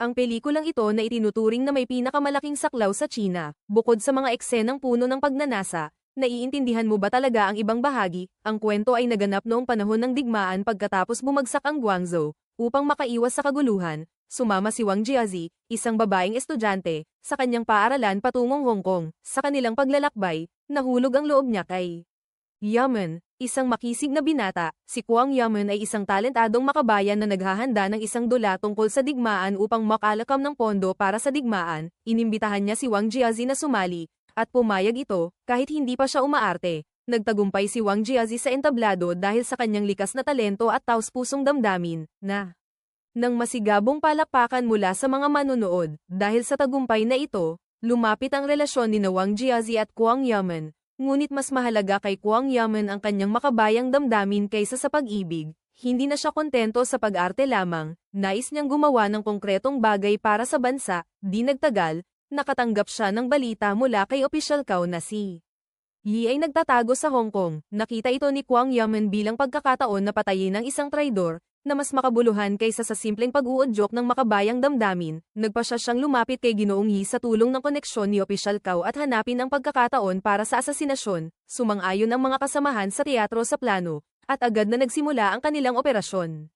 Ang pelikulang ito na itinuturing na may pinakamalaking saklaw sa China, bukod sa mga eksenang puno ng pagnanasa, naiintindihan mo ba talaga ang ibang bahagi? Ang kwento ay naganap noong panahon ng digmaan pagkatapos bumagsak ang Guangzhou, upang makaiwas sa kaguluhan, sumama si Wang Jiazi, isang babaeng estudyante, sa kanyang paaralan patungong Hong Kong. Sa kanilang paglalakbay, nahulog ang loob niya kay Yaman, isang makisig na binata, si Kwang Yaman ay isang talentadong makabayan na naghahanda ng isang dula tungkol sa digmaan upang makalakam ng pondo para sa digmaan, inimbitahan niya si Wang Jiazi na sumali, at pumayag ito, kahit hindi pa siya umaarte. Nagtagumpay si Wang Jiazi sa entablado dahil sa kanyang likas na talento at taus-pusong damdamin, na nang masigabong palakpakan mula sa mga manunood, dahil sa tagumpay na ito, lumapit ang relasyon ni Wang Jiazi at Kwang Yaman, ngunit mas mahalaga kay Kwang Yaman ang kanyang makabayang damdamin kaysa sa pag-ibig. Hindi na siya kontento sa pag-arte lamang, nais niyang gumawa ng konkretong bagay para sa bansa, di nagtagal, nakatanggap siya ng balita mula kay opisyal Kao na si Yi ay nagtatago sa Hong Kong, nakita ito ni Kwang Yaman bilang pagkakataon na patayin ng isang traidor, na mas makabuluhan kaysa sa simpleng pag-uudyok ng makabayang damdamin, nagpa siya siyang lumapit kay Ginoong Yi sa tulong ng koneksyon ni Opisyal Kao at hanapin ang pagkakataon para sa asasinasyon, sumang-ayon ang mga kasamahan sa teatro sa plano, at agad na nagsimula ang kanilang operasyon.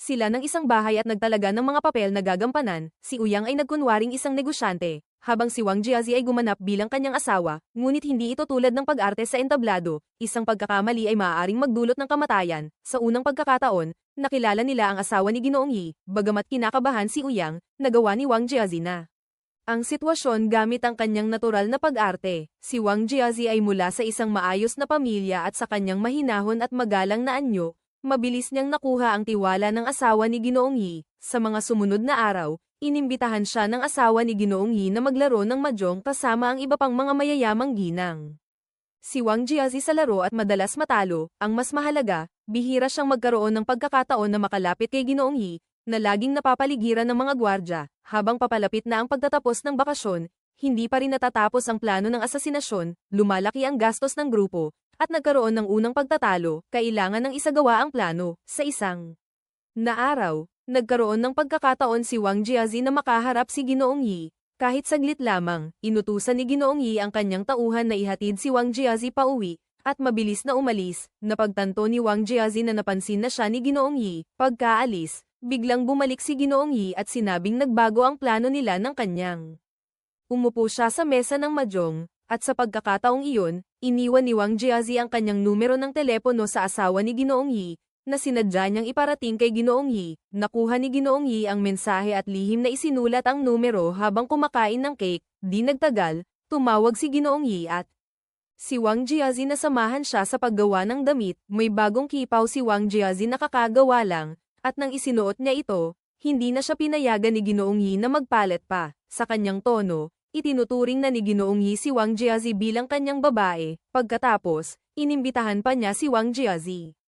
Sila ng isang bahay at nagtalaga ng mga papel na gagampanan, si Uyang ay nagkunwaring isang negosyante, habang si Wang Jiazi ay gumanap bilang kanyang asawa, ngunit hindi ito tulad ng pag-arte sa entablado, isang pagkakamali ay maaaring magdulot ng kamatayan. Sa unang pagkakataon, nakilala nila ang asawa ni Ginoong Yi, bagamat kinakabahan si Uyang, nagawa ni Wang Jiazi na. Ang sitwasyon gamit ang kanyang natural na pag-arte, si Wang Jiazi ay mula sa isang maayos na pamilya at sa kanyang mahinahon at magalang na anyo, mabilis niyang nakuha ang tiwala ng asawa ni Ginoong Yi, sa mga sumunod na araw, inimbitahan siya ng asawa ni Ginoong Yi na maglaro ng mahjong kasama ang iba pang mga mayayamang ginang. Si Wang Jiazi sa laro at madalas matalo, ang mas mahalaga, bihira siyang magkaroon ng pagkakataon na makalapit kay Ginoong Yi, na laging napapaligiran ng mga gwardya, habang papalapit na ang pagtatapos ng bakasyon, hindi pa rin natatapos ang plano ng asasinasyon, lumalaki ang gastos ng grupo, at nagkaroon ng unang pagtatalo, kailangan ng isagawa ang plano, sa isang na araw, nagkaroon ng pagkakataon si Wang Jiazi na makaharap si Ginoong Yi. Kahit saglit lamang, inutusan ni Ginoong Yi ang kanyang tauhan na ihatid si Wang Jiazi pauwi, at mabilis na umalis, napagtanto ni Wang Jiazi na napansin na siya ni Ginoong Yi, pagkaalis, biglang bumalik si Ginoong Yi at sinabing nagbago ang plano nila ng kanyang. Umupo siya sa mesa ng majong, at sa pagkakataong iyon, iniwan ni Wang Jiazi ang kanyang numero ng telepono sa asawa ni Ginoong Yi, na sinadya niyang iparating kay Ginoong Yi, nakuha ni Ginoong Yi ang mensahe at lihim na isinulat ang numero habang kumakain ng cake, di nagtagal, tumawag si Ginoong Yi at Si Wang Jiazi na samahan siya sa paggawa ng damit, may bagong kipaw si Wang Jiazi na kakagawa lang, at nang isinuot niya ito, hindi na siya pinayagan ni Ginoong Yi na magpalit pa, sa kanyang tono, itinuturing na ni Ginoong Yi si Wang Jiazi bilang kanyang babae, pagkatapos, inimbitahan pa niya si Wang Jiazi.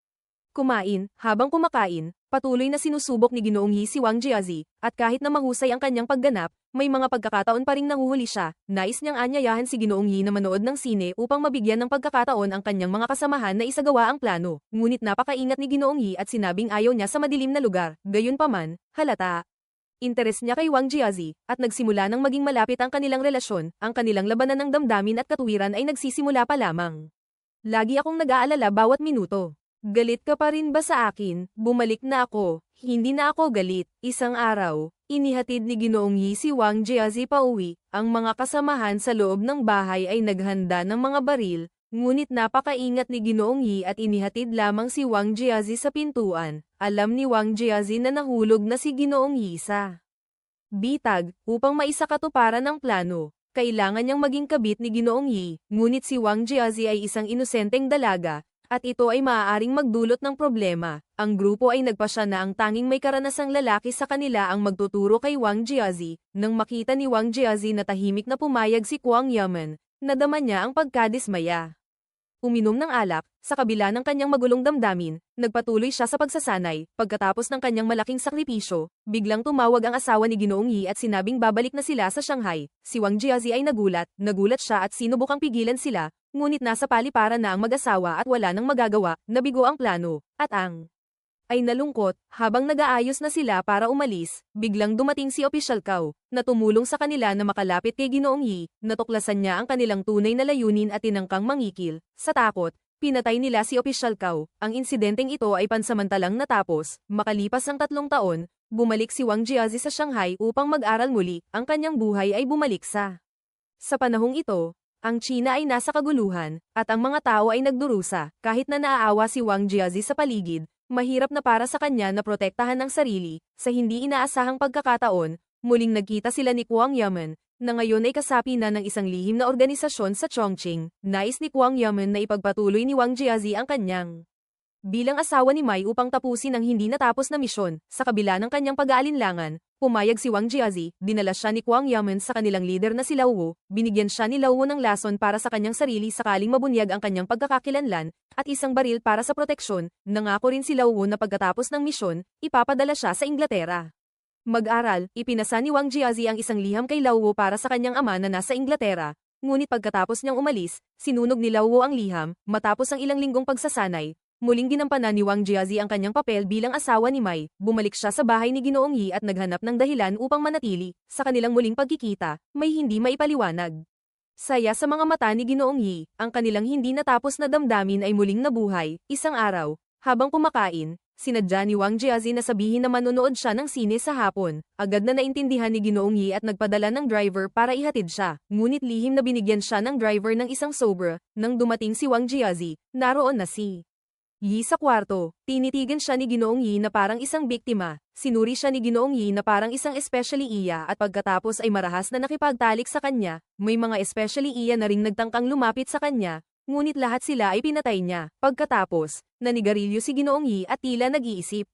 Kumain, habang kumakain, patuloy na sinusubok ni Ginoong Yi si Wang Jiazi, at kahit na mahusay ang kanyang pagganap, may mga pagkakataon pa ring nahuhuli siya, nais niyang anyayahan si Ginoong Yi na manood ng sine upang mabigyan ng pagkakataon ang kanyang mga kasamahan na isagawa ang plano, ngunit napakaingat ni Ginoong Yi at sinabing ayaw niya sa madilim na lugar, gayunpaman, halata. Interes niya kay Wang Jiazi, at nagsimula nang maging malapit ang kanilang relasyon, ang kanilang labanan ng damdamin at katuwiran ay nagsisimula pa lamang. Lagi akong nag-aalala bawat minuto. Galit ka pa rin ba sa akin? Bumalik na ako. Hindi na ako galit. Isang araw, inihatid ni Ginoong Yi si Wang Jiazi pa uwi. Ang mga kasamahan sa loob ng bahay ay naghanda ng mga baril, ngunit napakaingat ni Ginoong Yi at inihatid lamang si Wang Jiazi sa pintuan. Alam ni Wang Jiazi na nahulog na si Ginoong Yi sa bitag upang maisakatuparan ang plano. Kailangan niyang maging kabit ni Ginoong Yi, ngunit si Wang Jiazi ay isang inosenteng dalaga, at ito ay maaaring magdulot ng problema. Ang grupo ay nagpasya na ang tanging may karanasang lalaki sa kanila ang magtuturo kay Wang Jiazi. Nang makita ni Wang Jiazi na tahimik na pumayag si Kwang Yaman, nadama niya ang pagkadismaya. Uminom ng alak, sa kabila ng kanyang magulong damdamin, nagpatuloy siya sa pagsasanay, pagkatapos ng kanyang malaking sakripisyo, biglang tumawag ang asawa ni Ginoong Yi at sinabing babalik na sila sa Shanghai. Si Wang Jiazi ay nagulat, nagulat siya at sinubukang pigilan sila, ngunit nasa paliparan na ang mag-asawa at wala nang magagawa, nabigo ang plano, at ang ay nalungkot, habang nag-aayos na sila para umalis, biglang dumating si Opisyal Kao, na tumulong sa kanila na makalapit kay Ginoong Yi, natuklasan niya ang kanilang tunay na layunin at tinangkang mangikil. Sa takot, pinatay nila si Opisyal Kao. Ang insidenteng ito ay pansamantalang natapos, makalipas ang tatlong taon, bumalik si Wang Jiazi sa Shanghai upang mag-aral muli, ang kanyang buhay ay bumalik sa. Sa panahong ito, ang China ay nasa kaguluhan, at ang mga tao ay nagdurusa, kahit na naaawa si Wang Jiazi sa paligid, mahirap na para sa kanya na protektahan ng sarili, sa hindi inaasahang pagkakataon, muling nagkita sila ni Kuang Yaman, na ngayon ay kasapi na ng isang lihim na organisasyon sa Chongqing, nais ni Kuang Yaman na ipagpatuloy ni Wang Jiazi ang kanyang bilang asawa ni Mai upang tapusin ang hindi natapos na misyon, sa kabila ng kanyang pag-aalinlangan, pumayag si Wang Jiazi, dinala siya ni Kuang Yaman sa kanilang leader na si Lao Wu, binigyan siya ni Lao Wu ng lason para sa kanyang sarili sakaling mabunyag ang kanyang pagkakakilanlan, at isang baril para sa proteksyon, nangako rin si Lao Wu na pagkatapos ng misyon, ipapadala siya sa Inglaterra. Mag-aral, ipinasa ni Wang Jiazi ang isang liham kay Lao Wu para sa kanyang ama na nasa Inglaterra, ngunit pagkatapos niyang umalis, sinunog ni Lao Wu ang liham, matapos ang ilang linggong pagsasanay, Muling ginampanan ni Wang Jiazi ang kanyang papel bilang asawa ni Mai, bumalik siya sa bahay ni Ginoong Yi at naghanap ng dahilan upang manatili, sa kanilang muling pagkikita, may hindi maipaliwanag. Saya sa mga mata ni Ginoong Yi, ang kanilang hindi natapos na damdamin ay muling nabuhay, isang araw, habang kumakain, sinadya ni Wang Jiazi na sabihin na manonood siya ng sine sa hapon, agad na naintindihan ni Ginoong Yi at nagpadala ng driver para ihatid siya, ngunit lihim na binigyan siya ng driver ng isang sobra, nang dumating si Wang Jiazi, naroon na si Yi sa kwarto, tinitigan siya ni Ginoong Yi na parang isang biktima, sinuri siya ni Ginoong Yi na parang isang especially iya at pagkatapos ay marahas na nakipagtalik sa kanya, may mga especially iya na ring nagtangkang lumapit sa kanya, ngunit lahat sila ay pinatay niya. Pagkatapos, nanigarilyo si Ginoong Yi at tila nag-iisip.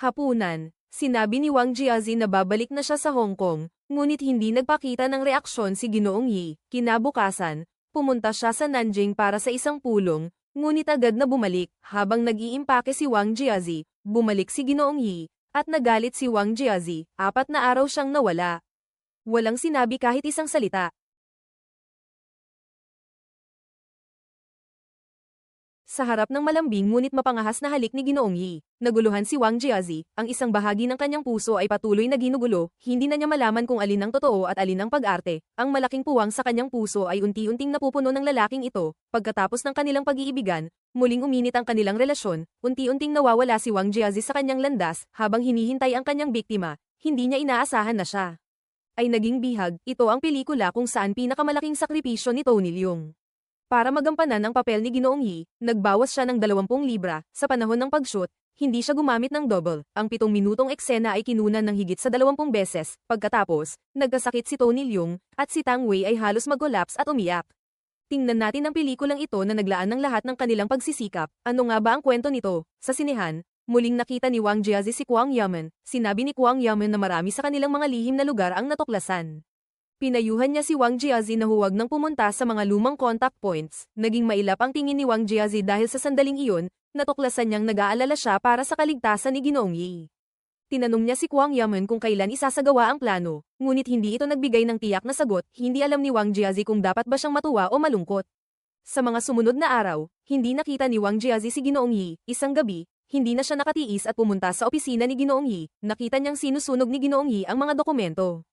Hapunan, sinabi ni Wang Jiazi na babalik na siya sa Hong Kong, ngunit hindi nagpakita ng reaksyon si Ginoong Yi. Kinabukasan, pumunta siya sa Nanjing para sa isang pulong, Ngunit agad na bumalik, habang nag-iimpake si Wang Jiazi, bumalik si Ginoong Yi, at nagalit si Wang Jiazi, apat na araw siyang nawala. Walang sinabi kahit isang salita, sa harap ng malambing ngunit mapangahas na halik ni Ginoong Yi. Naguluhan si Wang Jiazi, ang isang bahagi ng kanyang puso ay patuloy na ginugulo, hindi na niya malaman kung alin ang totoo at alin ang pag-arte. Ang malaking puwang sa kanyang puso ay unti-unting napupuno ng lalaking ito, pagkatapos ng kanilang pag-iibigan, muling uminit ang kanilang relasyon, unti-unting nawawala si Wang Jiazi sa kanyang landas, habang hinihintay ang kanyang biktima, hindi niya inaasahan na siya. Ay naging bihag, ito ang pelikula kung saan pinakamalaking sakripisyo ni Tony Leung. Para magampanan ang papel ni Ginoong Yi, nagbawas siya ng 20 libra. Sa panahon ng pag-shoot, hindi siya gumamit ng double. Ang pitong minutong eksena ay kinunan ng higit sa 20 beses. Pagkatapos, nagkasakit si Tony Leung, at si Tang Wei ay halos mag-collapse at umiyak. Tingnan natin ang pelikulang ito na naglaan ng lahat ng kanilang pagsisikap. Ano nga ba ang kwento nito? Sa sinehan, muling nakita ni Wang Jiazi si Kuang Yaman. Sinabi ni Kuang Yaman na marami sa kanilang mga lihim na lugar ang natuklasan. Pinayuhan niya si Wang Jiazi na huwag nang pumunta sa mga lumang contact points. Naging mailap ang tingin ni Wang Jiazi dahil sa sandaling iyon, natuklasan niyang nag-aalala siya para sa kaligtasan ni Ginoong Yi. Tinanong niya si Kuang Yaman kung kailan isasagawa ang plano, ngunit hindi ito nagbigay ng tiyak na sagot, hindi alam ni Wang Jiazi kung dapat ba siyang matuwa o malungkot. Sa mga sumunod na araw, hindi nakita ni Wang Jiazi si Ginoong Yi, isang gabi, hindi na siya nakatiis at pumunta sa opisina ni Ginoong Yi, nakita niyang sinusunog ni Ginoong Yi ang mga dokumento.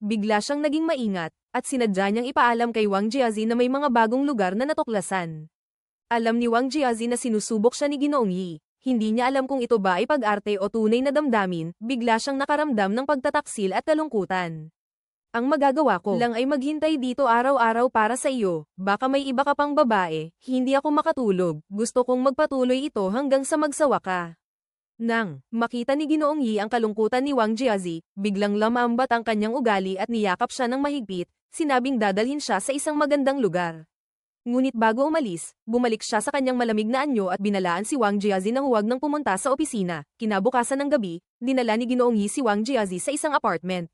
Bigla siyang naging maingat, at sinadya niyang ipaalam kay Wang Jiazi na may mga bagong lugar na natuklasan. Alam ni Wang Jiazi na sinusubok siya ni Ginoong Yi. Hindi niya alam kung ito ba ay pag-arte o tunay na damdamin, bigla siyang nakaramdam ng pagtataksil at kalungkutan. Ang magagawa ko lang ay maghintay dito araw-araw para sa iyo, baka may iba ka pang babae, hindi ako makatulog, gusto kong magpatuloy ito hanggang sa magsawa ka. Nang makita ni Ginoong Yi ang kalungkutan ni Wang Jiazi, biglang lamambat ang kanyang ugali at niyakap siya ng mahigpit, sinabing dadalhin siya sa isang magandang lugar. Ngunit bago umalis, bumalik siya sa kanyang malamig na anyo at binalaan si Wang Jiazi na huwag nang pumunta sa opisina. Kinabukasan ng gabi, dinala ni Ginoong Yi si Wang Jiazi sa isang apartment.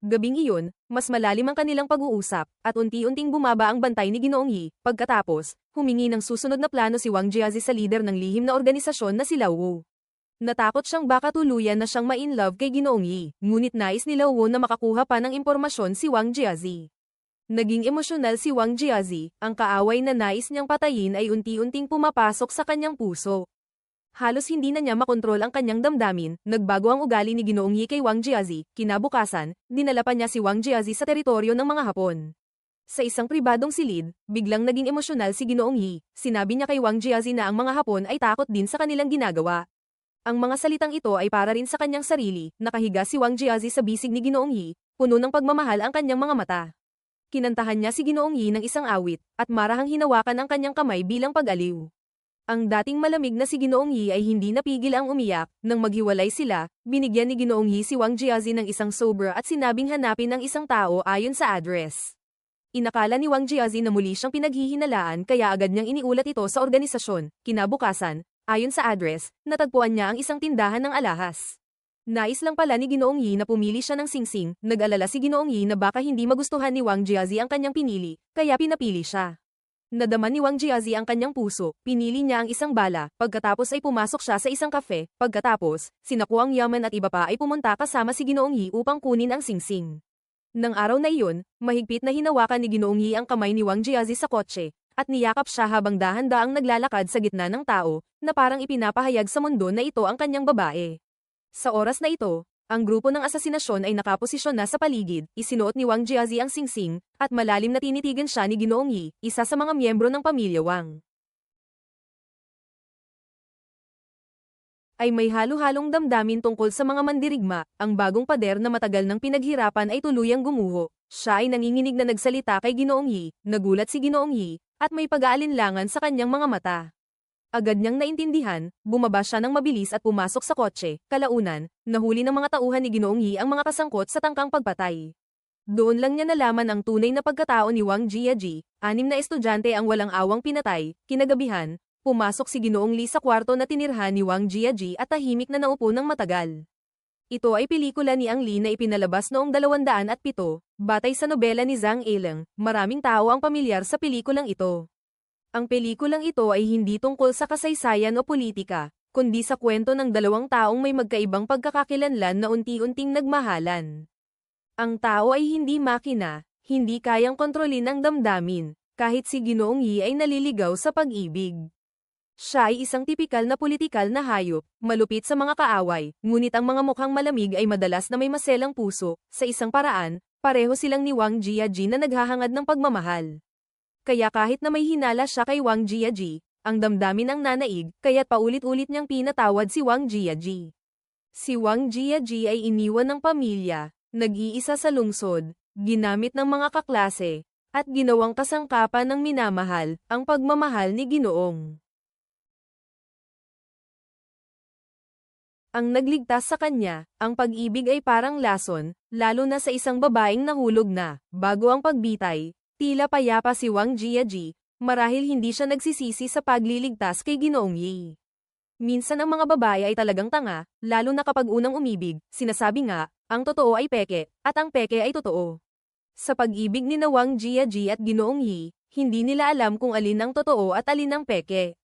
Gabing iyon, mas malalim ang kanilang pag-uusap, at unti-unting bumaba ang bantay ni Ginoong Yi. Pagkatapos, humingi ng susunod na plano si Wang Jiazi sa lider ng lihim na organisasyon na si Lao Wu. Natakot siyang baka tuluyan na siyang ma-in-love kay Ginoong Yi, ngunit nais ni Lao Wu na makakuha pa ng impormasyon si Wang Jiazi. Naging emosyonal si Wang Jiazi, ang kaaway na nais niyang patayin ay unti-unting pumapasok sa kanyang puso. Halos hindi na niya makontrol ang kanyang damdamin, nagbago ang ugali ni Ginoong Yi kay Wang Jiazi, kinabukasan, dinala pa niya si Wang Jiazi sa teritoryo ng mga Hapon. Sa isang pribadong silid, biglang naging emosyonal si Ginoong Yi, sinabi niya kay Wang Jiazi na ang mga Hapon ay takot din sa kanilang ginagawa. Ang mga salitang ito ay para rin sa kanyang sarili, nakahiga si Wang Jiazi sa bisig ni Ginoong Yi, puno ng pagmamahal ang kanyang mga mata. Kinantahan niya si Ginoong Yi ng isang awit, at marahang hinawakan ang kanyang kamay bilang pag-aliw. Ang dating malamig na si Ginoong Yi ay hindi napigil ang umiyak, nang maghiwalay sila, binigyan ni Ginoong Yi si Wang Jiazi ng isang sober at sinabing hanapin ang isang tao ayon sa address. Inakala ni Wang Jiazi na muli siyang pinaghihinalaan kaya agad niyang iniulat ito sa organisasyon, kinabukasan, ayon sa address, natagpuan niya ang isang tindahan ng alahas. Nais lang pala ni Ginoong Yi na pumili siya ng singsing, nag-alala si Ginoong Yi na baka hindi magustuhan ni Wang Jiazi ang kanyang pinili, kaya pinapili siya. Nadaman ni Wang Jiazi ang kanyang puso, pinili niya ang isang bala, pagkatapos ay pumasok siya sa isang kafe, pagkatapos, sinaku ang yaman at iba pa ay pumunta kasama si Ginoong Yi upang kunin ang singsing. Nang araw na iyon, mahigpit na hinawakan ni Ginoong Yi ang kamay ni Wang Jiazi sa kotse, at niyakap siya habang dahan-daang naglalakad sa gitna ng tao, na parang ipinapahayag sa mundo na ito ang kanyang babae. Sa oras na ito, ang grupo ng asasinasyon ay nakaposisyon na sa paligid, isinuot ni Wang Jiazi ang singsing, at malalim na tinitigan siya ni Ginoong Yi, isa sa mga miyembro ng pamilya Wang. Ay may halo-halong damdamin tungkol sa mga mandirigma, ang bagong pader na matagal ng pinaghirapan ay tuluyang gumuho. Siya ay nanginginig na nagsalita kay Ginoong Yi, nagulat si Ginoong Yi, at may pag-aalinlangan sa kanyang mga mata. Agad niyang naintindihan, bumaba siya ng mabilis at pumasok sa kotse, kalaunan, nahuli ng mga tauhan ni Ginoong Yi ang mga kasangkot sa tangkang pagpatay. Doon lang niya nalaman ang tunay na pagkatao ni Wang Jiaji, anim na estudyante ang walang awang pinatay, kinagabihan, pumasok si Ginoong Li sa kwarto na tinirhan ni Wang Jiaji at tahimik na naupo ng matagal. Ito ay pelikula ni Ang Li na ipinalabas noong 207, batay sa nobela ni Zhang Eleng, maraming tao ang pamilyar sa pelikulang ito. Ang pelikulang ito ay hindi tungkol sa kasaysayan o politika, kundi sa kwento ng dalawang taong may magkaibang pagkakakilanlan na unti-unting nagmahalan. Ang tao ay hindi makina, hindi kayang kontrolin ang damdamin, kahit si Ginoong Yi ay naliligaw sa pag-ibig. Siya ay isang tipikal na politikal na hayop, malupit sa mga kaaway, ngunit ang mga mukhang malamig ay madalas na may maselang puso, sa isang paraan, pareho silang ni Wang Jiaji na naghahangad ng pagmamahal. Kaya kahit na may hinala siya kay Wang Jiaji, ang damdamin ang nanaig, kaya't paulit-ulit niyang pinatawad si Wang Jiaji. Si Wang Jiaji ay iniwan ng pamilya, nag-iisa sa lungsod, ginamit ng mga kaklase, at ginawang kasangkapan ng minamahal, ang pagmamahal ni Ginoong. Ang nagligtas sa kanya, ang pag-ibig ay parang lason, lalo na sa isang babaeng nahulog na, bago ang pagbitay, tila payapa si Wang Jiaji, marahil hindi siya nagsisisi sa pagliligtas kay Ginoong Yi. Minsan ang mga babae ay talagang tanga, lalo na kapag unang umibig, sinasabi nga, ang totoo ay peke, at ang peke ay totoo. Sa pag-ibig ni na Wang Jiaji at Ginoong Yi, hindi nila alam kung alin ang totoo at alin ang peke.